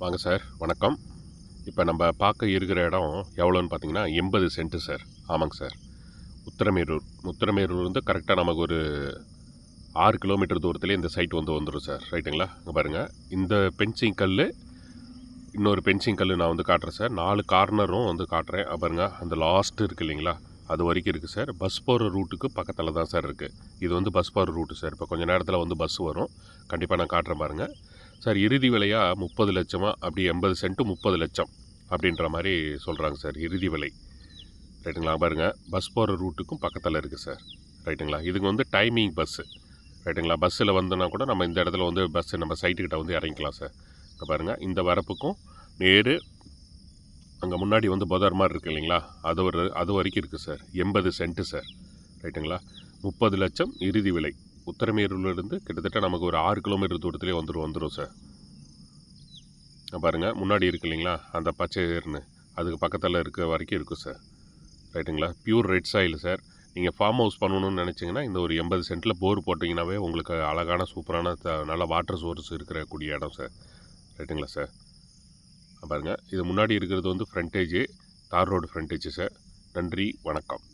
வாங்க சார் வணக்கம். இப்போ நம்ம பார்க்க இருக்கிற இடம் எவ்வளோன்னு பார்த்தீங்கன்னா எண்பது சென்ட்டு சார். ஆமாங்க சார். உத்திரமேரூர். உத்திரமேரூர் வந்து கரெக்டாக நமக்கு ஒரு ஆறு கிலோமீட்டர் தூரத்துலேயே இந்த சைட் வந்து வந்துடும் சார். ரைட்டுங்களா இங்கே பாருங்கள் இந்த பென்சிங் கல் இன்னொரு பென்சிங் கல் நான் வந்து காட்டுறேன் சார். நாலு கார்னரும் வந்து காட்டுறேன். பாருங்கள் அந்த லாஸ்ட்டு இருக்குது இல்லைங்களா? அது வரைக்கும் இருக்குது சார். பஸ் போகிற ரூட்டுக்கு பக்கத்தில் தான் சார் இருக்குது இது வந்து பஸ் போகிற ரூட்டு சார். இப்போ கொஞ்சம் நேரத்தில் வந்து பஸ் வரும். கண்டிப்பாக நான் காட்டுறேன் பாருங்கள் சார் இறுதி விலையாக முப்பது லட்சமாக அப்படி எண்பது சென்ட்டு முப்பது லட்சம் அப்படின்ற மாதிரி சொல்கிறாங்க சார். இறுதி விலை. ரைட்டுங்களா? பாருங்கள் பஸ் போகிற ரூட்டுக்கும் பக்கத்தில் இருக்குது சார். ரைட்டுங்களா? இதுக்கு வந்து டைமிங் பஸ்ஸு. ரைட்டுங்களா? பஸ்ஸில் வந்தோன்னா கூட நம்ம இந்த இடத்துல வந்து பஸ்ஸு நம்ம சைட்டுக்கிட்ட வந்து இறங்கிக்கலாம் சார். இப்போ பாருங்கள் இந்த வரப்புக்கும் நேரு அங்கே முன்னாடி வந்து புதர் மாதிரி இருக்குது இல்லைங்களா? அது ஒரு அது வரைக்கும் இருக்குது சார். எண்பது சென்ட்டு சார். ரைட்டுங்களா? முப்பது லட்சம் இறுதி விலை. உத்தரமேரூர்லேருந்து கிட்டத்தட்ட நமக்கு ஒரு ஆறு கிலோமீட்டர் தூரத்துலேயே வந்துடும் வந்துடும் சார். பாருங்கள் முன்னாடி இருக்கு இல்லைங்களா? அந்த பச்சைர்னு அதுக்கு பக்கத்தில் இருக்க வரைக்கும் இருக்கும் சார். ரைட்டுங்களா? Pure red soil sir. நீங்கள் ஃபார்ம் ஹவுஸ் பண்ணணும்னு நினச்சிங்கன்னா இந்த ஒரு எண்பது சென்ட்டில் போர் போட்டிங்கனாவே உங்களுக்கு அழகான சூப்பரான த- நல்ல வாட்டர் சோர்ஸ் இருக்கிற கூடிய இடம் சார். ரைட்டுங்களா சார்? பாருங்கள் இது முன்னாடி இருக்கிறது வந்து ஃப்ரண்டேஜ் தார் ரோடு ஃப்ரண்டேஜு சார் நன்றி வணக்கம்.